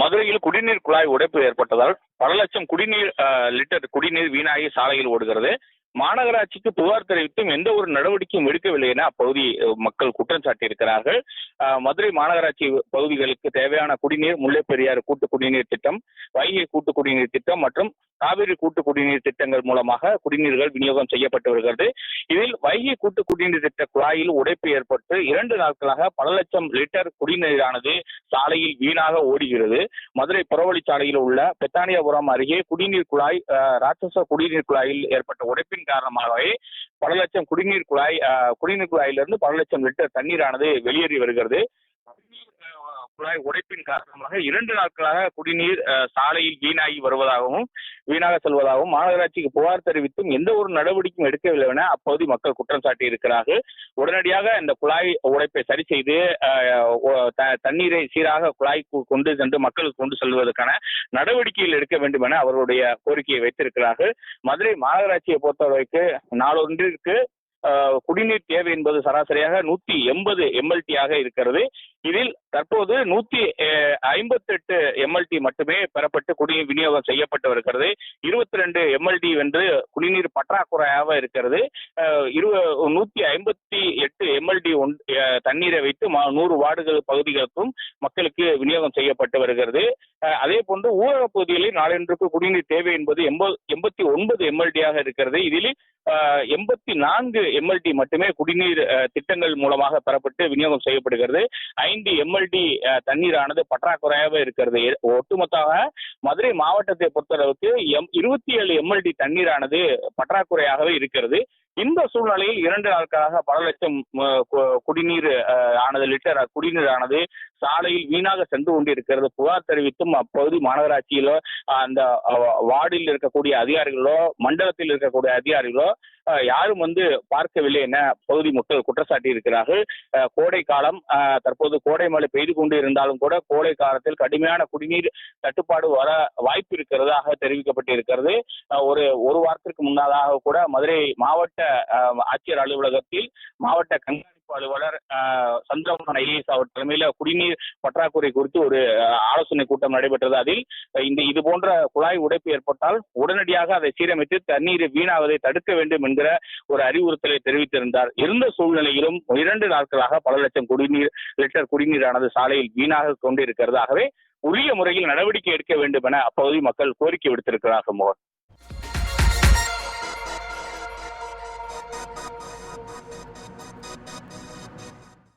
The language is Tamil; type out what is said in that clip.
மதுரையில் குடிநீர் குழாய் உடைப்பு ஏற்பட்டதால் பல லட்சம் குடிநீர் லிட்டர் குடிநீர் வீணாகி சாலையில் ஓடுகிறது. மாநகராட்சிக்கு புகார் தெரிவித்தும் எந்த ஒரு நடவடிக்கையும் எடுக்கவில்லை என அப்பகுதி மக்கள் குற்றம் சாட்டியிருக்கிறார்கள். மதுரை மாநகராட்சி பகுதிகளுக்கு தேவையான குடிநீர் முல்லைப்பெரியாறு கூட்டு குடிநீர் திட்டம் வைகை கூட்டு குடிநீர் திட்டம் மற்றும் காவிரி கூட்டு குடிநீர் திட்டங்கள் மூலமாக குடிநீர்கள் விநியோகம் செய்யப்பட்டு வருகிறது. இதில் வைகை கூட்டு குடிநீர் திட்ட குழாயில் உடைப்பு ஏற்பட்டு இரண்டு நாட்களாக பல லட்சம் லிட்டர் குடிநீரானது சாலையில் வீணாக ஓடுகிறது. மதுரை புறவழிச்சாலையில் உள்ள பெத்தானியாபுரம் அருகே குடிநீர் குழாய் ராட்சச குடிநீர் குழாயில் ஏற்பட்ட உடைப்பின் காரணமாகவே பல லட்சம் குடிநீர் குழாய் குடிநீர் குழாயிலிருந்து பல லட்சம் லிட்டர் தண்ணீரானது வெளியேறி வருகிறது. குழாய் உடைப்பின் காரணமாக இரண்டு நாட்களாக குடிநீர் சாலையில் வீணாகி வருவதாகவும் வீணாக செல்வதாகவும் மாநகராட்சிக்கு புகார் தெரிவித்தும் எந்த ஒரு நடவடிக்கையும் எடுக்கவில்லை என அப்போது மக்கள் குற்றம் சாட்டி இருக்கிறார்கள் உடனடியாக இந்த குழாய் உடைப்பை சரி செய்து தண்ணீரை சீராக குழாய்க்கு கொண்டு சென்று மக்களுக்கு கொண்டு செல்வதற்கான நடவடிக்கைகள் எடுக்க வேண்டும் என அவர்களுடைய கோரிக்கையை வைத்திருக்கிறார்கள். மதுரை மாநகராட்சியை பொறுத்தவரைக்கு நாளொன்றிற்கு குடிநீர் தேவை என்பது சராசரியாக நூத்தி எண்பது எம்எல்டி ஆக இருக்கிறது. இதில் தற்போது நூத்தி ஐம்பத்தெட்டு எம்எல்டி மட்டுமே பெறப்பட்டு குடிநீர் விநியோகம் செய்யப்பட்டு வருகிறது. இருபத்தி ரெண்டு எம்எல்டி என்று குடிநீர் பற்றாக்குறையாக இருக்கிறது. இரு நூத்தி ஐம்பத்தி எட்டு எம்எல்டி ஒன் தண்ணீரை வைத்து மா- நூறு வார்டுகள் பகுதிகளுக்கும் மக்களுக்கு விநியோகம் செய்யப்பட்டு வருகிறது. அதே போன்று ஊரக பகுதிகளில் நாளன்றுக்கு குடிநீர் தேவை என்பது எண்பது எண்பத்தி ஒன்பது எம்எல்டியாக இருக்கிறது. இதில் எண்பத்தி நான்கு எம்எல்டி மட்டுமே குடிநீர் திட்டங்கள் மூலமாக பெறப்பட்டு விநியோகம் செய்யப்படுகிறது. ஐந்து எம்எல்டி தண்ணீரானது பற்றாக்குறையாக இருக்கிறது. ஒட்டுமொத்தமாக மதுரை மாவட்டத்தை பொறுத்தளவுக்கு எம் இருபத்தி ஏழு எம்எல்டி தண்ணீரானது பற்றாக்குறையாகவே இருக்கிறது. இந்த சூழ்நிலையில் இரண்டு நாட்களாக பல லட்சம் குடிநீர் ஆனது லிட்டர் குடிநீர் ஆனது சாலையில் வீணாக சென்று கொண்டிருக்கிறது. புகார் தெரிவித்தும் அப்பகுதி மாநகராட்சியிலோ அந்த வார்டில் இருக்கக்கூடிய அதிகாரிகளோ மண்டலத்தில் இருக்கக்கூடிய அதிகாரிகளோ யாரும் வந்து பார்க்கவில்லை என பகுதி மக்கள் குற்றச்சாட்டி இருக்கிறார்கள். அஹ், கோடை காலம் தற்போது கோடை மழை பெய்து கொண்டு இருந்தாலும் கூட கோடை காலத்தில் கடுமையான குடிநீர் தட்டுப்பாடு வர வாய்ப்பு இருக்கிறதாக தெரிவிக்கப்பட்டிருக்கிறது. ஒரு ஒரு வாரத்திற்கு முன்னதாக கூட மதுரை மாவட்ட ஆட்சியர் அலுவலகத்தில் மாவட்ட கண்காணிப்பு அலுவலர் சந்திரமோகன் ஐஏஎஸ் அவர் தலைமையில குடிநீர் பற்றாக்குறை குறித்து ஒரு ஆலோசனை கூட்டம் நடைபெற்றது. அதில் இந்த இது போன்ற குழாய் உடைப்பு ஏற்பட்டால் உடனடியாக அதை சீரமைத்து தண்ணீர் வீணாவதை தடுக்க வேண்டும் என்கிற ஒரு அறிவுறுத்தலை தெரிவித்திருந்தார். இருந்த சூழ்நிலையிலும் இரண்டு நாட்களாக பல லட்சம் குடிநீர் லிட்டர் குடிநீரானது சாலையில் வீணாக கொண்டிருக்கிறது ஆகவே உரிய முறையில் நடவடிக்கை எடுக்க வேண்டும் என அப்பகுதி மக்கள் கோரிக்கை விடுத்திருக்கிறார்கள் மோகன்.